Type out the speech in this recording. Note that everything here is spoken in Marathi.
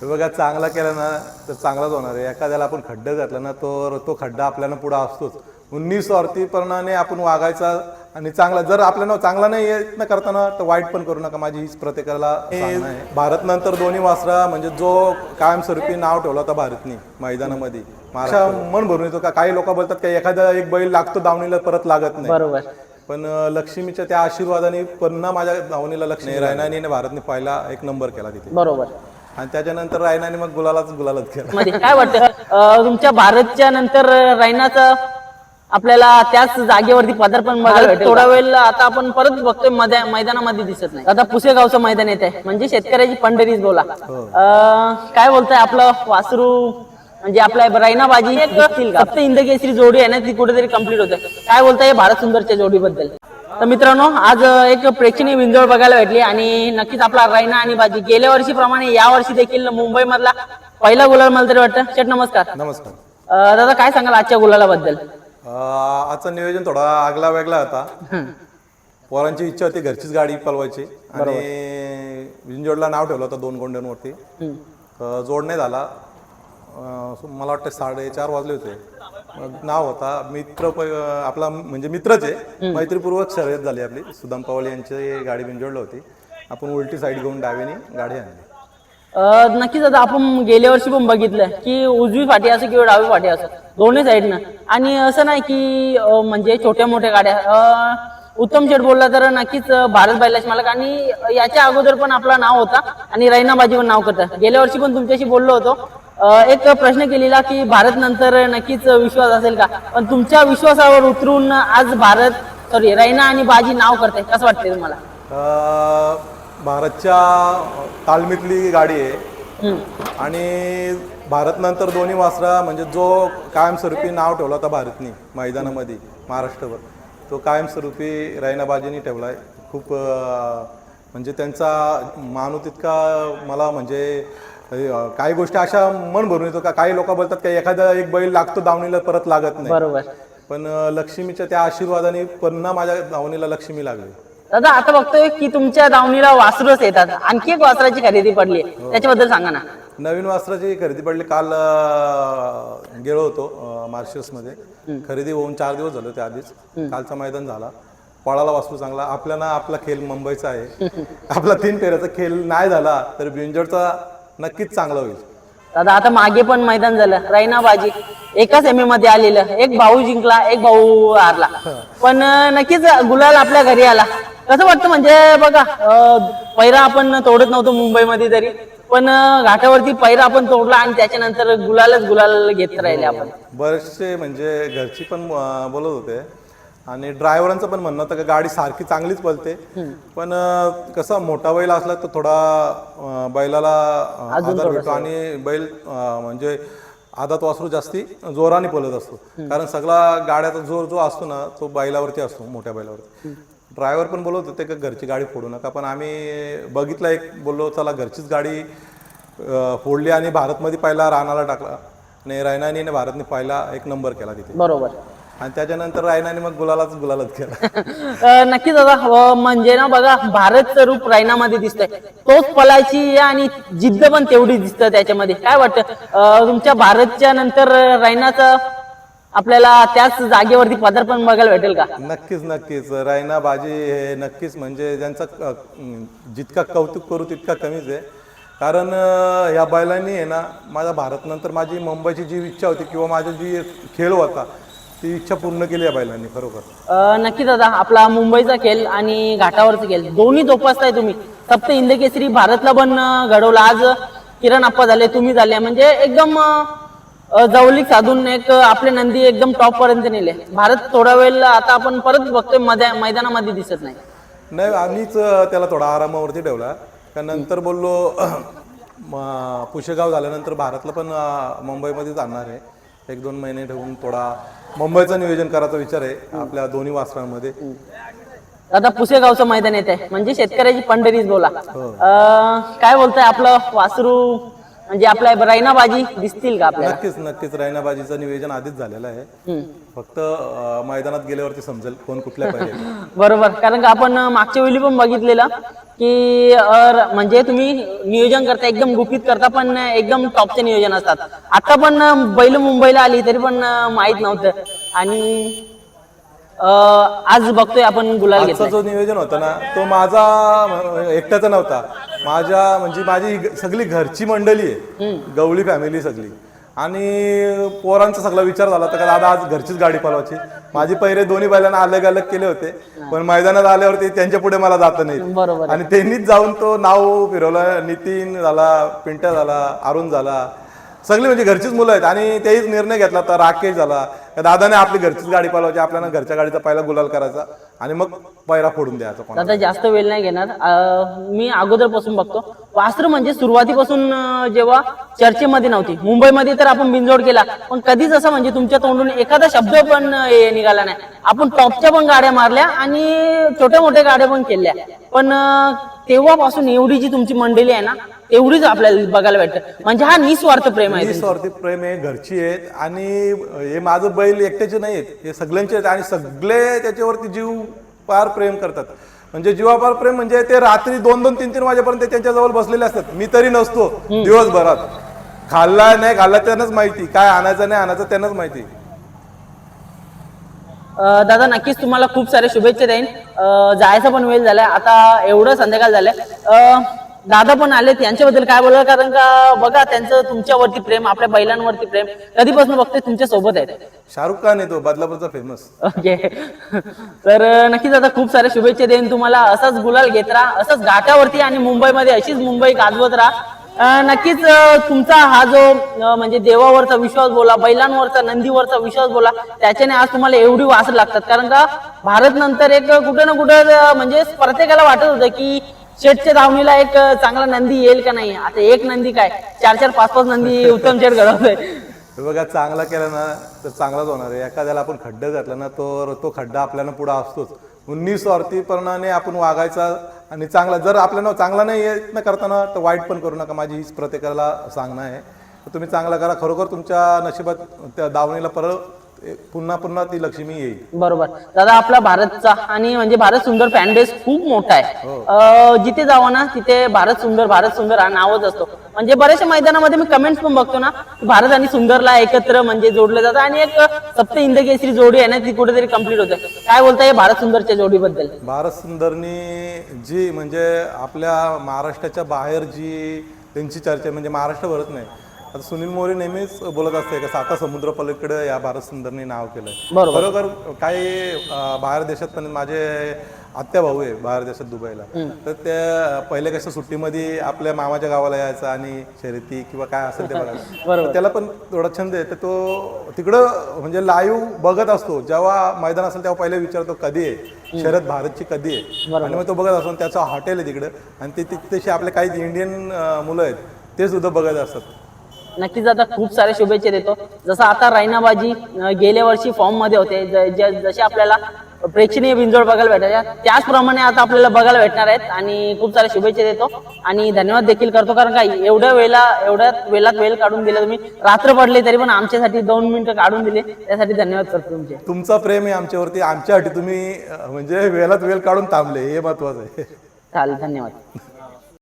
हे बघा चांगला केला ना तर चांगलाच होणार आहे. एखाद्याला आपण खड्डा घातला ना तर तो खड्डा आपल्याला पुढे असतोच. निस्वार्थीपणाने आपण वागायचा आणि चांगला जर आपल्याला चांगला नाही येत ना करताना तर वाईट पण करू नका. माझी हीच प्रत्येकाला भारत नंतर दोन्ही वासरा म्हणजे जो कायमस्वरूपी नाव ठेवला होता भारतनी मैदानामध्ये महाराष्ट्र मन भरून येतो. का काही लोक बोलतात का एखादा एक बैल लागतो दावणीला परत लागत नाही. बरोबर. पण लक्ष्मीच्या त्या आशीर्वादाने पुन्हा माझ्या धावणीला लक्ष्मी रायनानी भारतने पहिला एक नंबर केला तिथे. बरोबर. आणि त्याच्यानंतर रायनाने मग गुलालाच गुलालच केला. मध्ये काय वाटतं? अं, तुमच्या भारतच्या नंतर रायनाचं आपल्याला त्याच जागेवरती पदार्पण बघायला भेटेल थोडा वेळ आता आपण परत बघतोय मध्या- मैदानामध्ये दिसत नाही. आता पुसेगावचं मैदान येत आहे. म्हणजे शेतकऱ्याची पंढरीच बोला. अं, काय बोलताय आपलं वासरू? म्हणजे आपल्या रायनाबाजी दिसतील का? फक्त इंदकेसरी जोडी आहे ना ती कुठेतरी कंप्लीट होते. काय बोलताय भारत सुंदरच्या जोडीबद्दल? तर मित्रांनो आज एक प्रेक्षणीय विंजोड बघायला भेटली आणि नक्कीच आपला रायना आणि बाजी गेल्या वर्षीप्रमाणे या वर्षी देखील मुंबई मधला पहिला गुलाल मला तरी वाटतं. शेठ नमस्कार. नमस्कार. अं, दादा काय सांगाल आजच्या गुलालाबद्दल? अं, आजचं नियोजन थोडा आगला वेगळा होता. पोरांची इच्छा होती घरचीच गाडी पलवायची. आणि विंजोडला नाव ठेवलं होतं दोन गोंड्यांवरती. जोड नाही झाला. मला वाटतं साडेचार वाजले होते. नाव होता मित्र आपला म्हणजे मित्रच आहे. मैत्रीपूर्वक शर्यत झाली आपली. सुदाम पवाल यांची गाडी विंजोडला होती. आपण उलटी साईड घेऊन डावीने गाडी आणली. नक्कीच आता आपण गेल्या वर्षी पण बघितलं की उजवी फाटी असो किंवा डावी फाटी असो दोन्ही साईडनं आणि असं नाही की म्हणजे छोट्या मोठ्या गाड्या. उत्तम शेठ बोलला तर नक्कीच भारत बैलाश मालक. आणि याच्या अगोदर पण आपला नाव होता आणि रैनाबाजी पण नाव करतं गेल्या वर्षी पण तुमच्याशी बोललो होतो. एक प्रश्न केलेला की भारत नंतर नक्कीच विश्वास असेल का? पण तुमच्या विश्वासावर उतरून आज भारत सॉरी रैना आणि बाजी नाव करते कसं वाटतंय तुम्हाला? भारतच्या तालमीतली गाडी आहे. आणि भारत नंतर दोन्ही वासरा म्हणजे जो कायमस्वरूपी नाव ठेवला होता भारतनी मैदानामध्ये महाराष्ट्रभर तो कायमस्वरूपी रायनाबाजीनी ठेवला आहे खूप म्हणजे त्यांचा माणूस तितका मला म्हणजे काही गोष्टी अशा मन भरून येतो का काही लोक बोलतात का एखादा एक बैल लागतो दावणीला परत लागत नाही. बरोबर. पण लक्ष्मीच्या त्या आशीर्वादाने पुन्हा माझ्या दावणीला लक्ष्मी लागली. दादा आता बघतोय की तुमच्या दावणीला वासरूच येतात. आणखी एक वासराची खरेदी पडली. त्याच्याबद्दल सांगा ना. नवीन वस्त्राची खरेदी पडली. काल गेलो होतो अं, मार्शल्समध्ये. खरेदी होऊन चार दिवस झाले होते आधीच. कालचा मैदान झाला. पळाला वासरू चांगला. आपल्याला आपला खेळ मुंबईचा आहे. आपला तीन फेऱ्याचा खेळ नाही झाला तर बिंजोडचा नक्कीच चांगला होईल. दादा आता मागे पण मैदान झालं. रायना बाजी एका सेमी मध्ये आलेलं. एक भाऊ जिंकला एक भाऊ हारला. पण नक्कीच गुलाल आपल्या घरी आला. कसं वाटतं म्हणजे बघा पैरा आपण तोडत नव्हतो मुंबईमध्ये तरी पण घाटावरती पैरा आपण तोडला आणि त्याच्यानंतर गुलालच गुलाल घेत राहिले आपण. बरेचसे म्हणजे घरची पण बोलत होते. आणि ड्रायव्हरांचं पण म्हणणं होतं का गाडी सारखी चांगलीच पळते. पण अं, कसं मोठा बैल असला तर थोडा अं, बैलाला अं, आधार भेटतो आणि बैल अं, म्हणजे आदात वासरू जास्ती जोराने पळत असतो. कारण सगळा गाड्याचा जोर जो असतो ना तो बैलावरती असतो मोठ्या बैलावरती. ड्रायव्हर पण बोलत होते का घरची गाडी फोडू नका पण आम्ही बघितलं एक बोललो चला घरचीच गाडी अं, फोडली आणि भारतमध्ये पहिला राणाला टाकला आणि रायनानी भारतने पहिला एक नंबर केला तिथे. बरोबर. आणि त्याच्यानंतर रायनाने मग गुलालाच गुलालच केला. अ, नक्कीच दादा अ, म्हणजे ना बघा भारतचं रूप रायनामध्ये दिसतंय. तोच पलायची आणि जिद्द पण तेवढी दिसतं त्याच्यामध्ये. काय वाटतं? अ, तुमच्या भारतच्या नंतर रायनाचं आपल्याला त्याच जागेवरती पदार्पण बघायला भेटेल का? नक्कीच नक्कीच. रायना बाजी हे नक्कीच म्हणजे ज्यांचं क- अं, जितका कौतुक करू तितका कमीच आहे. कारण अं, या बैलांनी आहे ना माझ्या भारत नंतर माझी मुंबईची जी इच्छा होती किंवा माझा जी खेळ होता ती इच्छा पूर्ण केली या बैलांनी खरोखर. अ, नक्की दादा आपला मुंबईचा खेळ आणि घाटावरचा खेळ दोन्ही जोपासताय तुम्ही. सप्त इंदकेसरी भारतला पण अ, घडवला. आज किरण आप्पा झाले तुम्ही झाले. म्हणजे एकदम अ, जवळीक साधून एक अ, आपले नंदी एकदम टॉप पर्यंत नेले. भारत थोडा वेळ आता आपण परत बघतोय मध्या मैदानामध्ये दिसत नाही. नाही आम्हीच अं, त्याला थोडा आरामावरती ठेवला. का नंतर बोललो म- पुशेगाव झाल्यानंतर भारतला पण अं, मुंबईमध्येच आणणार आहे. एक दोन महिने ठेवून थोडा मुंबईचं नियोजन करायचा विचार आहे आपल्या दोन्ही वासरांमध्ये. आता पुसेगावचं मैदान येत आहे म्हणजे शेतकऱ्याची पंढरीच बोला. अ, काय बोलताय आपलं वासरू? म्हणजे आपल्या रायना बाजी दिसतील का आपल्याला? नक्कीच नक्कीच. रायनाबाजीचं नियोजन आधीच झालेलं आहे. फक्त अं, मैदानात गेल्यावरती समजेल कोण कुठल्या पाहिजे बरोबर. कारण का आपण मागच्या वेळी पण बघितलेलं. की म्हणजे तुम्ही नियोजन करता एकदम गुपित करता पण एकदम टॉपचे नियोजन असतात. आता पण बैल मुंबईला आली तरी पण माहीत नव्हतं. आणि आज बघतोय आपण गुलाल घेतलाय. जो नियोजन होता ना तो माझा एकट्याचा नव्हता. माझ्या म्हणजे माझी सगळी घरची मंडळी आहे. गवळी फॅमिली सगळी. आणि पोरांचा सगळा विचार झाला होता का दादा आज घरचीच गाडी पळवायची. माझी पहिरे दोन्ही बैलांना अलग अलग केले होते पण मैदानात आल्यावरती त्यांच्या पुढे मला जात नाही. आणि त्यांनीच जाऊन तो नाव फिरवलं नितीन झाला पिंट्या झाला अरुण झाला. सगळी म्हणजे घरचीच मुलं आहेत आणि तेच निर्णय घेतला तर राकेश झाला. का दादाने आपली घरचीच गाडी पालवायची आपल्याला घरच्या गाडीचा पहिला गुलाल करायचा आणि मग पैरा फोडून द्यायचा कोणाला. आता जास्त वेळ नाही घेणार. अं, मी अगोदरपासून बघतो. वास्त्र म्हणजे सुरुवातीपासून अं, जेव्हा चर्चेमध्ये नव्हती मुंबईमध्ये तर आपण बिनजोड केला पण कधीच असं म्हणजे तुमच्या तोंडून एखादा शब्द पण अं, हे निघाला नाही. आपण टॉपच्या पण गाड्या मारल्या आणि छोट्या मोठ्या गाड्या पण केल्या. पण अं, तेव्हापासून एवढी जी तुमची मंडळी आहे ना तेवढीच आपल्याला बघायला भेटतं. म्हणजे हा निस्वार्थ प्रेम आहे ही स्वार्थी प्रेम आहे घरची आहेत. आणि हे माझं बैल एकट्याचे नाही आहेत. हे सगळ्यांचे आहेत. आणि सगळे त्याच्यावरती जीव फार प्रेम करतात. म्हणजे जीवापार प्रेम म्हणजे ते रात्री दोन दोन तीन तीन वाजेपर्यंत त्यांच्या जवळ बसलेले असतात. मी तरी नसतो दिवसभरात. खाल्ला नाही खाल्ला त्यांनाच माहिती. काय आणायचं नाही आणायचं त्यांनाच माहिती. अं, दादा नक्कीच तुम्हाला खूप सारे शुभेच्छा देईन. अं, जायचा पण वेळ झालाय. आता एवढं संध्याकाळ झालंय. अं, दादा पण आलेत यांच्याबद्दल काय बोला कारण का बघा त्यांचं तुमच्यावरती प्रेम आपल्या बैलांवरती प्रेम. कधीपासून बघतोय? तुमच्यासोबत आहेत. शाहरुख खान आहे तो बदलापूरचा फेमस ओके. तर नक्कीच आता खूप साऱ्या शुभेच्छा देईन तुम्हाला. असाच गुलाल घेत राहा असंच घाटावरती आणि मुंबईमध्ये अशीच मुंबई गाजवत राहा. नक्कीच तुमचा हा जो म्हणजे देवावरचा विश्वास बोला बैलांवरचा नंदीवरचा विश्वास बोला त्याच्याने आज तुम्हाला एवढी वास लागतात. कारण का भारत नंतर एक कुठं ना कुठं म्हणजे प्रत्येकाला वाटत होतं की शेटच्या धावणीला एक चांगला नंदी येईल का नाही? आता एक नंदी काय? चार चार पाच पाच नंदी उत्तम शेट घडवतोय. हे बघा चांगला केला ना तर चांगलाच होणार आहे. एखाद्याला आपण खड्डा घातला ना तर तो खड्डा आपल्याला पुढे असतोच. निस्वार्थीपणाने आपण वागायचा आणि चांगला जर आपल्याला चांगला नाही येत करताना तर वाईट पण करू नका. माझी हीच प्रत्येकाला सांगणं आहे. तुम्ही चांगला करा. खरोखर तुमच्या नशिबात त्या दावणीला परत पुन्हा पुन्हा ती लक्ष्मी येईल. बरोबर. दादा आपला भारतचा आणि म्हणजे भारत सुंदर फॅन बेस खूप मोठा आहे. अं, जिथे जावं ना तिथे भारत सुंदर भारत सुंदर हा नावच असतो. म्हणजे बऱ्याचशा मैदानामध्ये मी कमेंट्स पण बघतो ना की भारत आणि सुंदरला एकत्र म्हणजे जोडलं जातं आणि एक सप्त हिंद केसरी जोडी आहे ना ती कुठेतरी कंप्लीट होते. काय बोलताय भारत सुंदरच्या जोडीबद्दल? भारत सुंदरनी जी म्हणजे आपल्या महाराष्ट्राच्या बाहेर जी त्यांची चर्चा म्हणजे महाराष्ट्र भरत नाही आता सुनील मोरे नेहमीच बोलत असते का साता समुद्र पलीकडे या भारत सुंदरनी नाव केलंय. बरोबर. खरोखर काही अं, बाहेर देशात पण माझे आत्या भाऊ आहे बाहेर देशात दुबईला. तर त्या पहिले कसं सुट्टीमध्ये आपल्या मामाच्या गावाला यायचं आणि शर्यती किंवा काय असेल ते बघायला तर त्याला पण थोडा छंद आहे. तर तो तिकडं म्हणजे लाईव्ह बघत असतो. जेव्हा मैदान असेल तेव्हा पहिले विचारतो कधी आहे? शरद भारतची कधी आहे? आणि मग तो बघत असतो आणि त्याचं हॉटेल आहे तिकडं. आणि ते तिथेशी आपले काही इंडियन मुलं आहेत ते सुद्धा बघत असतात. नक्कीच आता खूप सारे शुभेच्छा देतो. जसं आता रायनाबाजी गेल्या वर्षी फॉर्ममध्ये होते. जसे आपल्याला प्रेक्षणीय बिंजोड बघायला भेटायच्या त्याचप्रमाणे आता आपल्याला बघायला भेटणार आहेत. आणि खूप साऱ्या शुभेच्छा देतो. आणि धन्यवाद देखील करतो कारण काय एवढ्या वेळेला एवढ्या वेळात वेळ काढून दिला तुम्ही. रात्र पडले तरी पण आमच्यासाठी दोन मिनिटं काढून दिले. त्यासाठी धन्यवाद करतो तुमचे. तुमचा प्रेम आहे आमच्यावरती. आमच्यासाठी तुम्ही म्हणजे वेळात वेळ काढून थांबले. हे महत्वाचं आहे. चालेल धन्यवाद.